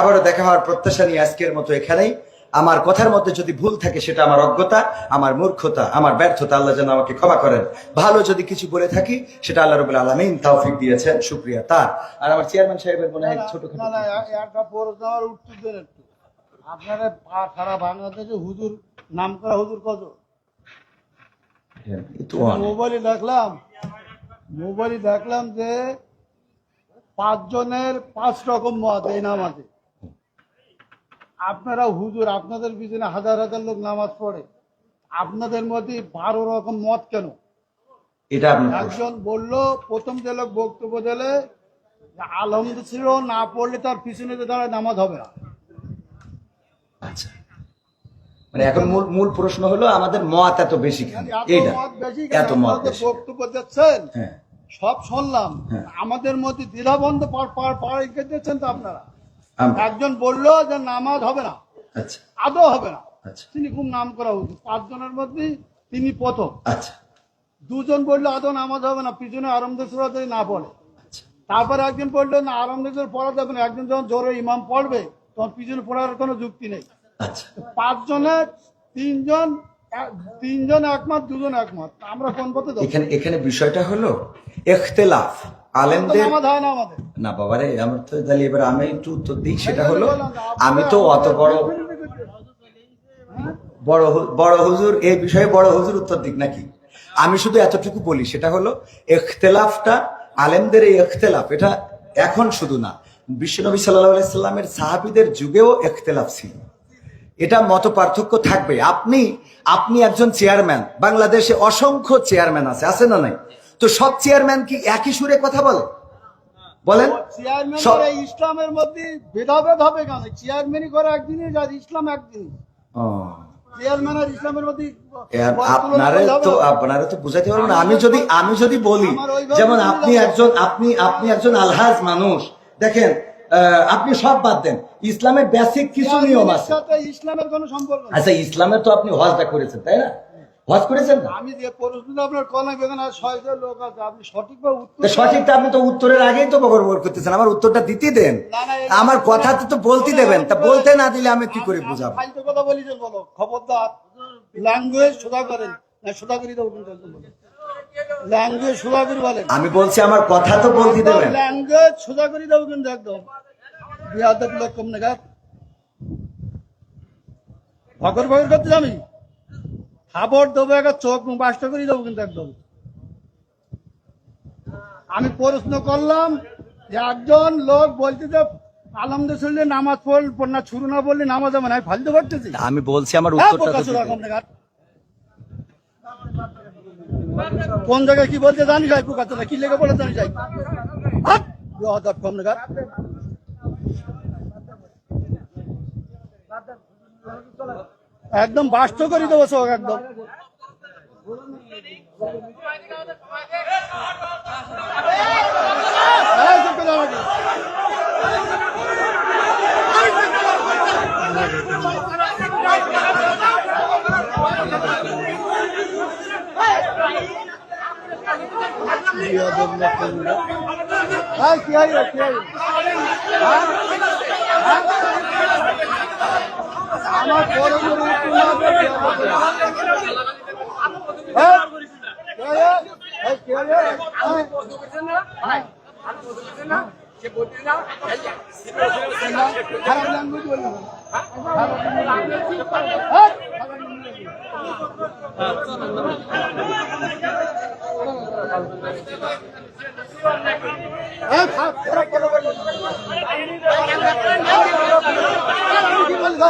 আবারও দেখা হওয়ার প্রত্যাশা নিয়ে আজকের মতো এখানেই। আমার কথার মধ্যে যদি ভুল থাকে সেটা আমার অজ্ঞতা আমার মূর্খতা আমার ব্যর্থতা আল্লাহ যেন আমাকে ক্ষমা করেন। ভালো যদি কিছু বলে থাকি সেটা আল্লাহ রবুল আলমিন তৌফিক দিয়েছেন শুক্রিয়া তার। আর আমার চেয়ারম্যান সাহেবের মনে হয় ছোট আপনারা সারা বাংলাদেশে হুজুর নাম করা হুজুর কত? মোবাইলে দেখলাম মোবাইলে দেখলাম যে পাঁচজনের পাঁচ রকম মত এই নামাজে। আপনারা হুজুর আপনাদের পিছনে হাজার হাজার লোক নামাজ পড়ে। আপনাদের মধ্যে বারো রকম মত কেন? এটা একজন বলল প্রথম যে লোক বক্তব্য দিলে যে আলমদ ছিল না পড়লে তার পিছনে যে দাঁড়ায় নামাজ হবে না। আচ্ছা। মানে এখন মূল মূল প্রশ্ন হলো আমাদের মত এত বেশি কেন? এইটা এত মত বক্তব্য দিচ্ছেন হ্যাঁ। সব শুনলাম। হ্যাঁ। আমাদের মধ্যে দ্বিধাবন্ধ পার পার পার দিচ্ছেন তো আপনারা। একজন বলল যে নামাজ হবে না। আচ্ছা। আদৌ হবে না। আচ্ছা। তিনি খুব নাম করা উচিত। পাঁচজনের মধ্যে তিনি প্রথম। আচ্ছা। দুজন বলল আদৌ নামাজ হবে না? পিছনে আরমদের সুরা যদি না পড়ে। আচ্ছা। তারপরে একজন বলল না আরমদের পড়া যাবে না। একজন যখন জোরে ইমাম পড়বে তখন পিছনে পড়ার কোনো যুক্তি নেই। আচ্ছা। পাঁচজনের তিনজন তিনজন একমত দুজন একমত। আমরা কোন পথে এখানে এখানে বিষয়টা হলো এখতেলাফ। আলেমদের না বাবারে আমার তো তাহলে এবার আমি একটু উত্তর দিই সেটা হলো আমি তো অত বড় বড় বড় হুজুর এই বিষয়ে বড় হুজুর উত্তর দিক নাকি? আমি শুধু এতটুকু বলি সেটা হলো এখতেলাফটা আলেমদের এই এখতেলাফ এটা এখন শুধু না বিশ্বনবী সাল্লাহ সাল্লামের সাহাবিদের যুগেও এখতেলাফ ছিল। এটা মত পার্থক্য থাকবে। আপনি আপনি একজন চেয়ারম্যান বাংলাদেশে অসংখ্য চেয়ারম্যান আছে আছে না নাই? তো সব চেয়ারম্যান কি একই সুরে কথা বলে? বলেন। চেয়ারম্যান ইসলামের মধ্যে ভেদাভেদ হবে কেন? চেয়ারম্যানই করে একদিনই আর ইসলাম একদিন চেয়ারম্যান আর ইসলামের মধ্যে আপনারে তো আপনারা তো বুঝাইতে পারবেন আমি যদি আমি যদি বলি যেমন আপনি। একজন আপনি আপনি একজন আলহাজ মানুষ। দেখেন আহ, আপনি সব বাদ দেন। ইসলামের বেসিক কিছু নিয়ম আছে। ইসলামের কোনো সম্পর্ক আচ্ছা ইসলামের তো আপনি হজটা করেছেন তাই না? হজ করেছেন না? আমি যে প্রশ্নটা আপনার কলাম এখানে ছয়জন লোক আছে আপনি সঠিকভাবে উত্তর সঠিকটা আপনি তো উত্তরের আগেই তো বকর করতেছেন আমার উত্তরটা দিতে দেন। আমার কথা তো বলতে দেবেন তা বলতে না দিলে আমি কি করে বুঝাবো? ফালতু কথা বলি যে বলো খবরদার ল্যাঙ্গুয়েজ সোজা করেন না সোজা করি ল্যাঙ্গুয়েজ সোজা করি বলেন। আমি বলছি আমার কথা তো বলতে দেবেন। ল্যাঙ্গুয়েজ সোজা করে দেবো কিন্তু একদম। বিহাদের লোক কম ভগর ভগর করতে আমি খাবার দেবো একটা চোখ মুখ বাস্ত করে দেবো কিন্তু একদম আমি প্রশ্ন করলাম যে একজন লোক বলতে যে আলমদের নামাজ পড়ল না বললে নামাজ হবে না আমি ফালতু করতেছি আমি বলছি আমার হ্যাঁ, উত্তরটা। কোন জায়গায় কি বলতে জানি যাই পোকা কি লেগে বলে জানি যাই! কম নেগার। একদম বাস্ত করে দেবো চোখ একদম। এই, কি? হ্যাঁ? হ্যাঁ? আমার বড় বড় উত্তর না